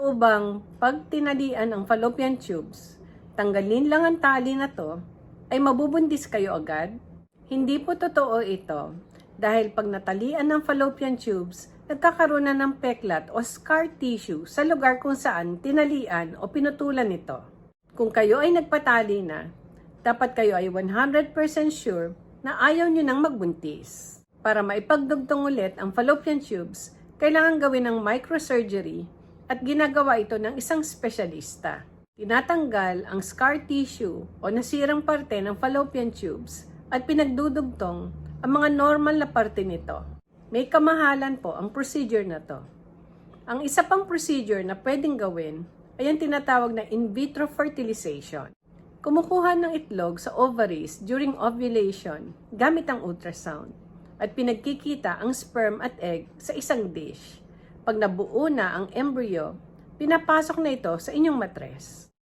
Totoo bang pag tinalian ang fallopian tubes, tanggalin lang ang tali na to, ay mabubundis kayo agad? Hindi po totoo ito dahil pag natalian ng fallopian tubes, nagkakaroon na ng peklat o scar tissue sa lugar kung saan tinalian o pinutulan ito. Kung kayo ay nagpatali na, dapat kayo ay 100% sure na ayaw nyo nang magbuntis. Para maipagdugtong ulit ang fallopian tubes, kailangan gawin ng microsurgery at ginagawa ito ng isang espesyalista. Tinatanggal ang scar tissue o nasirang parte ng fallopian tubes at pinagdudugtong ang mga normal na parte nito. May kamahalan po ang procedure na to. Ang isa pang procedure na pwedeng gawin ay ang tinatawag na in vitro fertilization. Kumukuha ng itlog sa ovaries during ovulation gamit ang ultrasound at pinagkikita ang sperm at egg sa isang dish. Pag nabuo na ang embryo, pinapasok na ito sa inyong matres.